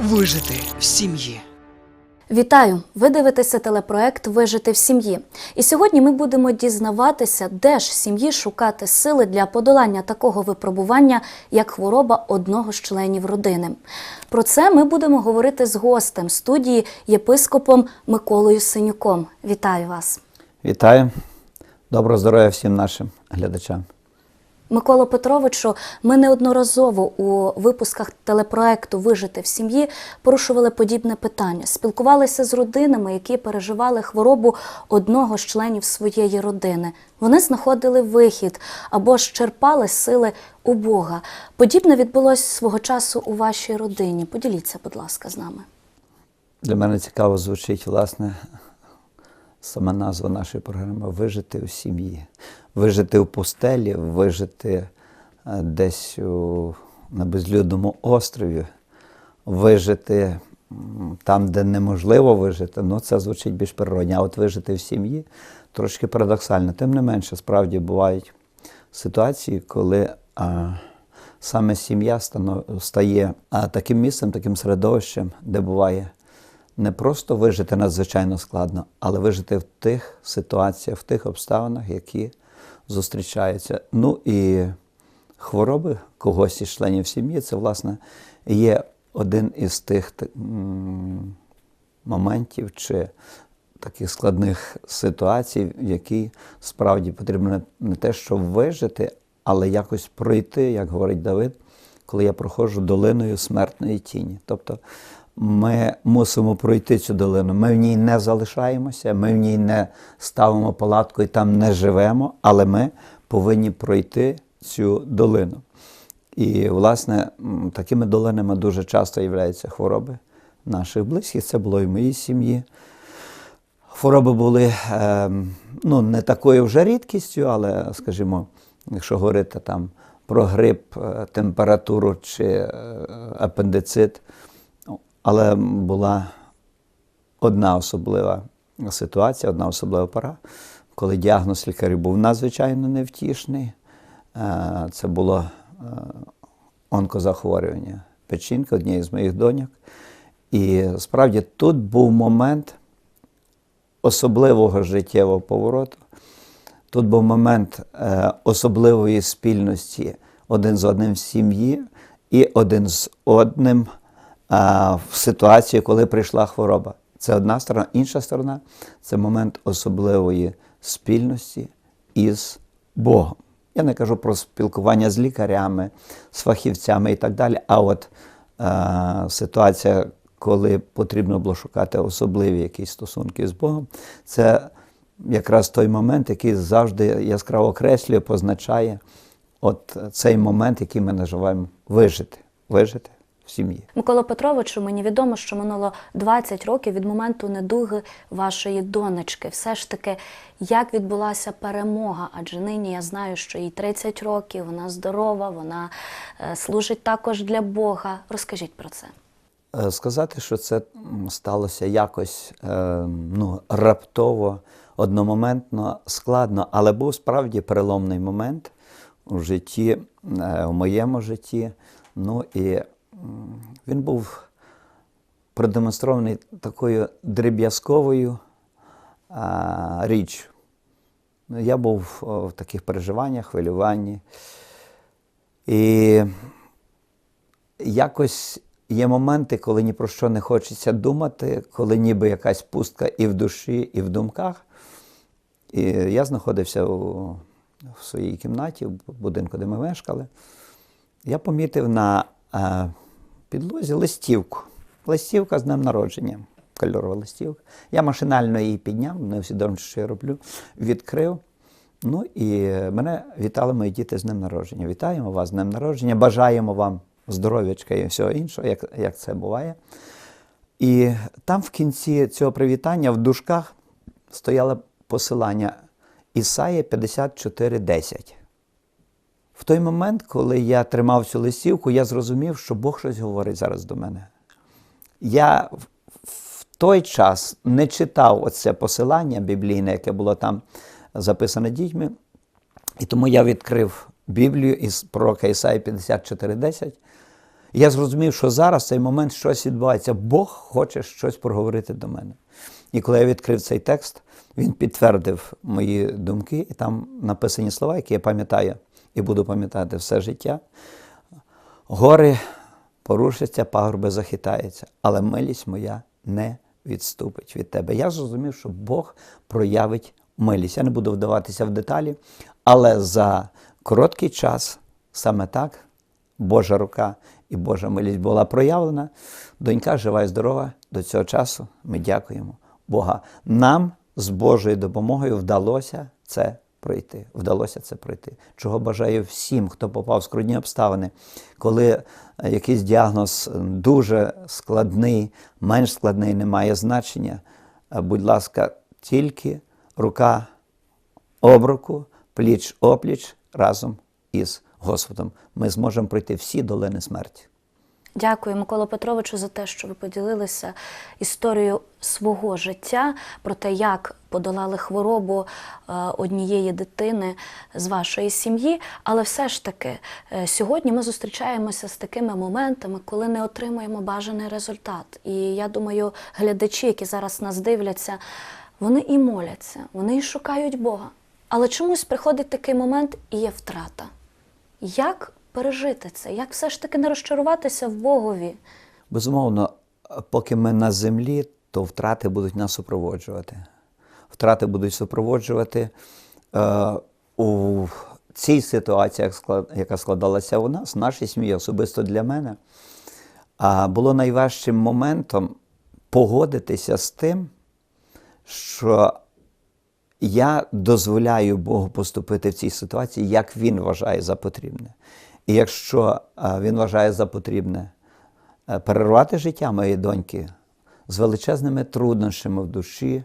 Вижити в сім'ї. Вітаю! Ви дивитеся телепроект Вижити в сім'ї. І сьогодні ми будемо дізнаватися, де ж сім'ї шукати сили для подолання такого випробування, як хвороба одного з членів родини. Про це ми будемо говорити з гостем студії єпископом Миколою Синюком. Вітаю вас! Вітаю. Доброго здоров'я всім нашим глядачам. Микола Петровичу, ми неодноразово у випусках телепроекту Вижити в сім'ї порушували подібне питання. Спілкувалися з родинами, які переживали хворобу одного з членів своєї родини. Вони знаходили вихід або ж черпали сили у Бога. Подібне відбулося свого часу у вашій родині. Поділіться, будь ласка, з нами. Для мене цікаво звучить, власне, сама назва нашої програми Вижити у сім'ї. Вижити у пустелі, вижити е, десь у, на безлюдному острові, вижити там, де неможливо вижити, ну це звучить більш природньо. А от вижити в сім'ї трошки парадоксально. Тим не менше, справді бувають ситуації, коли а, саме сім'я стає таким місцем, таким середовищем, де буває не просто вижити надзвичайно складно, але вижити в тих ситуаціях, в тих обставинах, які зустрічаються. Ну і хвороби когось із членів сім'ї, це, власне, є один із тих моментів чи таких складних ситуацій, в які справді потрібно не те, щоб вижити, але якось пройти, як говорить Давид, коли я проходжу долиною смертної тіні. Тобто ми мусимо пройти цю долину. Ми в ній не залишаємося, ми в ній не ставимо палатку і там не живемо, але ми повинні пройти цю долину. І, власне, такими долинами дуже часто являються хвороби наших близьких. Це було і в моїй сім'ї. Хвороби були е, ну, не такою вже рідкістю, але, скажімо, якщо говорити там про грип, е, температуру чи е, апендицит, але була одна особлива ситуація, одна особлива пора, коли діагноз лікарів був надзвичайно невтішний. Е, Це було е, онкозахворювання печінки однієї з моїх доньок. І справді тут був момент особливого життєвого повороту. Тут був момент е, особливої спільності один з одним в сім'ї і один з одним в ситуації, коли прийшла хвороба. Це одна сторона. Інша сторона це момент особливої спільності із Богом. Я не кажу про спілкування з лікарями, з фахівцями і так далі. А от е, ситуація, коли потрібно було шукати особливі якісь стосунки з Богом, це якраз той момент, який завжди яскраво окреслює, позначає от цей момент, який ми називаємо вижити. Вижити в сім'ї. Микола Петровичу, мені відомо, що минуло 20 років від моменту недуги вашої донечки. Все ж таки, як відбулася перемога? Адже нині я знаю, що їй 30 років, вона здорова, вона е, служить також для Бога. Розкажіть про це. Е, Сказати, що це сталося якось е, ну, раптово, одномоментно, складно, але був справді переломний момент у житті, у моєму житті. Ну і він був продемонстрований такою дріб'язковою. Ну, Я був в таких переживаннях, хвилюванні. І якось є моменти, коли ні про що не хочеться думати, коли ніби якась пустка і в душі, і в думках. І я знаходився у, в своїй кімнаті, в будинку, де ми мешкали. Я помітив на е, підлозі листівку. Листівка з днем народження, кольорова листівка. Я машинально її підняв, не усвідомлюючи, що я роблю, відкрив. Ну і мене вітали мої діти з днем народження. Вітаємо вас з днем народження, бажаємо вам здоров'ячка і всього іншого, як, як це буває. І там в кінці цього привітання в дужках стояло посилання Ісая 54.10. В той момент, коли я тримав цю листівку, я зрозумів, що Бог щось говорить зараз до мене. Я в- той час не читав оце посилання біблійне, яке було там записане дітьми. І тому я відкрив Біблію із пророка Ісаї 54.10. І я зрозумів, що зараз в цей момент щось відбувається. Бог хоче щось проговорити до мене. І коли я відкрив цей текст, він підтвердив мої думки, і там написані слова, які я пам'ятаю і буду пам'ятати все життя. Гори порушаться, пагорби захитаються, але милість моя не відступить від тебе. Я зрозумів, що Бог проявить милість. Я не буду вдаватися в деталі, але за короткий час саме так Божа рука і Божа милість була проявлена. Донька жива і здорова до цього часу. Ми дякуємо Бога. Нам з Божою допомогою вдалося це пройти. Вдалося це пройти. Чого бажаю всім, хто попав в скрутні обставини, коли е, якийсь діагноз дуже складний, менш складний, не має значення. Е, Будь ласка, тільки рука об руку, пліч опліч разом із Господом. Ми зможемо пройти всі долини смерті. Дякую, Микола Петровичу, за те, що ви поділилися історією свого життя про те, як подолали хворобу е, однієї дитини з вашої сім'ї. Але все ж таки, е, сьогодні ми зустрічаємося з такими моментами, коли не отримуємо бажаний результат. І я думаю, глядачі, які зараз нас дивляться, вони і моляться, вони і шукають Бога. Але чомусь приходить такий момент і є втрата. Як пережити це? Як все ж таки не розчаруватися в Богові? Безумовно, поки ми на землі, то втрати будуть нас супроводжувати. Втрати будуть супроводжувати е, у цій ситуації, яка складалася у нас, в нашій сім'ї, особисто для мене. А було найважчим моментом погодитися з тим, що я дозволяю Богу поступити в цій ситуації, як Він вважає за потрібне. І якщо він вважає за потрібне е, перервати життя моєї доньки з величезними труднощами в душі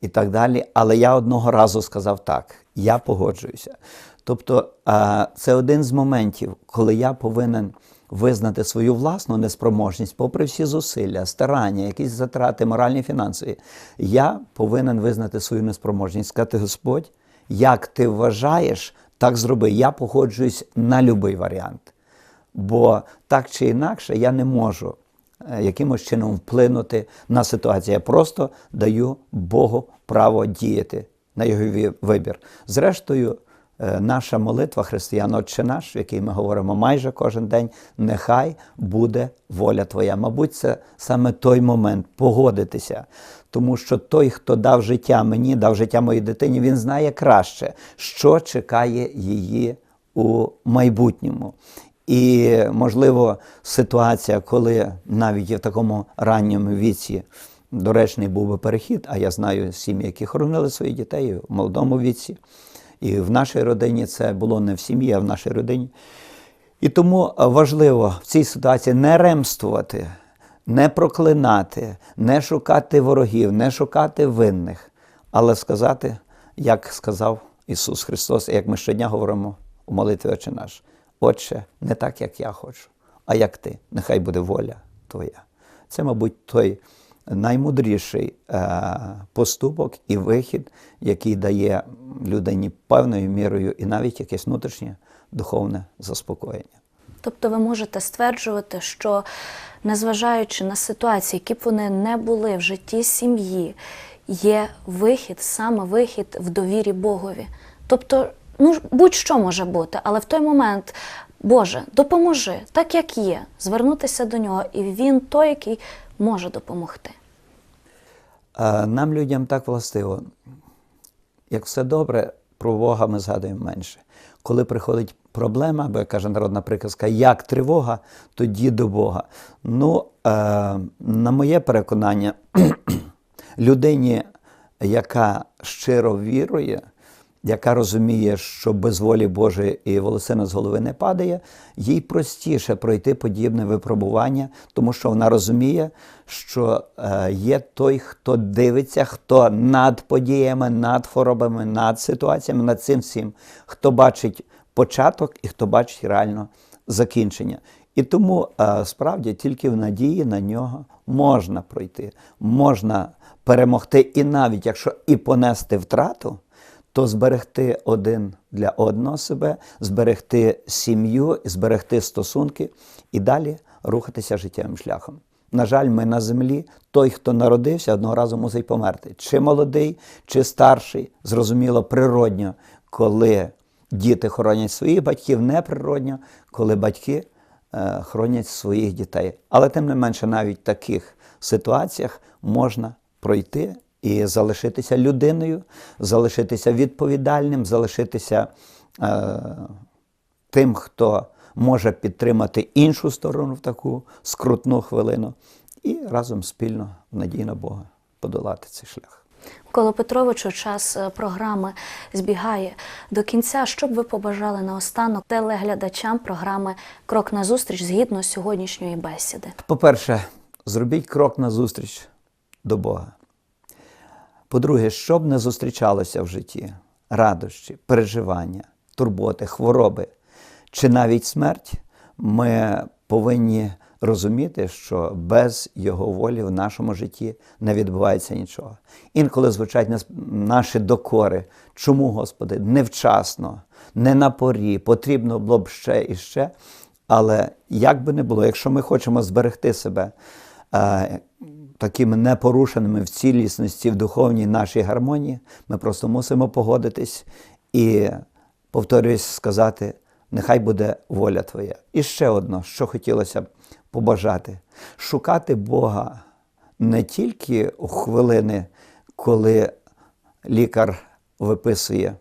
і так далі, але я одного разу сказав так, я погоджуюся. Тобто це один з моментів, коли я повинен визнати свою власну неспроможність, попри всі зусилля, старання, якісь затрати, моральні, фінансові. Я повинен визнати свою неспроможність, сказати, Господь, як ти вважаєш, так зроби. Я погоджуюсь на будь-який варіант. Бо так чи інакше я не можу е, якимось чином вплинути на ситуацію. Я просто даю Богу право діяти на його вибір. Зрештою, наша молитва християн Отче наш, в якій ми говоримо майже кожен день, нехай буде воля Твоя. Мабуть, це саме той момент погодитися. Тому що той, хто дав життя мені, дав життя моїй дитині, він знає краще, що чекає її у майбутньому. І, можливо, ситуація, коли навіть в такому ранньому віці доречний був би перехід, а я знаю сім'ї, які хоронили своїх дітей в молодому віці. І в нашій родині це було не в сім'ї, а в нашій родині. І тому важливо в цій ситуації не ремствувати, не проклинати, не шукати ворогів, не шукати винних, але сказати, як сказав Ісус Христос, як ми щодня говоримо у молитві Отче наш. Отче, не так, як я хочу, а як ти. Нехай буде воля Твоя. Це, мабуть, той наймудріший е, поступок і вихід, який дає людині певною мірою і навіть якесь внутрішнє духовне заспокоєння. Тобто ви можете стверджувати, що незважаючи на ситуації, які б вони не були в житті сім'ї, є вихід, саме вихід в довірі Богові. Тобто, ну будь-що може бути, але в той момент, Боже, допоможи, так як є, звернутися до нього, і він той, який може допомогти. Нам, людям, так властиво. Як все добре, про Бога ми згадуємо менше. Коли приходить проблема, або як каже народна приказка, як тривога, тоді до Бога. Ну, е, на моє переконання, людині, яка щиро вірує, яка розуміє, що без волі Божої і волосина з голови не падає, їй простіше пройти подібне випробування, тому що вона розуміє, що е, є той, хто дивиться, хто над подіями, над хворобами, над ситуаціями, над цим всім, хто бачить початок і хто бачить реально закінчення. І тому е, справді тільки в надії на нього можна пройти, можна перемогти, і навіть якщо і понести втрату, то зберегти один для одного себе, зберегти сім'ю, зберегти стосунки і далі рухатися життєвим шляхом. На жаль, ми на землі, той, хто народився, одного разу мусить померти. Чи молодий, чи старший, зрозуміло, природньо, коли діти хоронять своїх батьків, неприродньо, коли батьки е, хоронять своїх дітей. Але тим не менше, навіть в таких ситуаціях можна пройти і залишитися людиною, залишитися відповідальним, залишитися е, тим, хто може підтримати іншу сторону в таку скрутну хвилину, і разом спільно, в надії на Бога, подолати цей шлях. Микола Петровичу, час е, програми збігає до кінця. Що б ви побажали наостанок телеглядачам програми Крок на зустріч згідно сьогоднішньої бесіди? По-перше, зробіть крок назустріч до Бога. По-друге, що б не зустрічалося в житті, радощі, переживання, турботи, хвороби чи навіть смерть, ми повинні розуміти, що без Його волі в нашому житті не відбувається нічого. Інколи звучать наші докори. Чому, Господи, невчасно, не на порі, потрібно було б ще і ще. Але як би не було, якщо ми хочемо зберегти себе е, такими непорушеними в цілісності, в духовній нашій гармонії, ми просто мусимо погодитись і, повторююсь, сказати, нехай буде воля Твоя. І ще одно, що хотілося б побажати: шукати Бога не тільки у хвилини, коли лікар виписує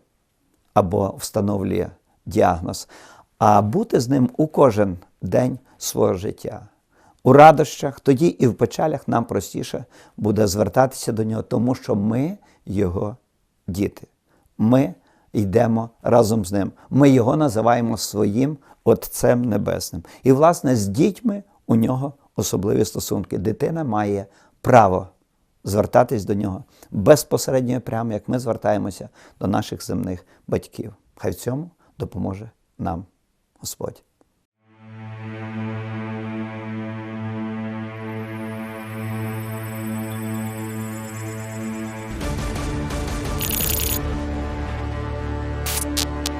або встановлює діагноз, а бути з ним у кожен день свого життя. У радощах, тоді і в печалях нам простіше буде звертатися до нього, тому що ми його діти. Ми йдемо разом з ним. Ми його називаємо своїм Отцем Небесним. І, власне, з дітьми у нього особливі стосунки. Дитина має право звертатись до нього безпосередньо прямо, як ми звертаємося до наших земних батьків. Хай в цьому допоможе нам Господь.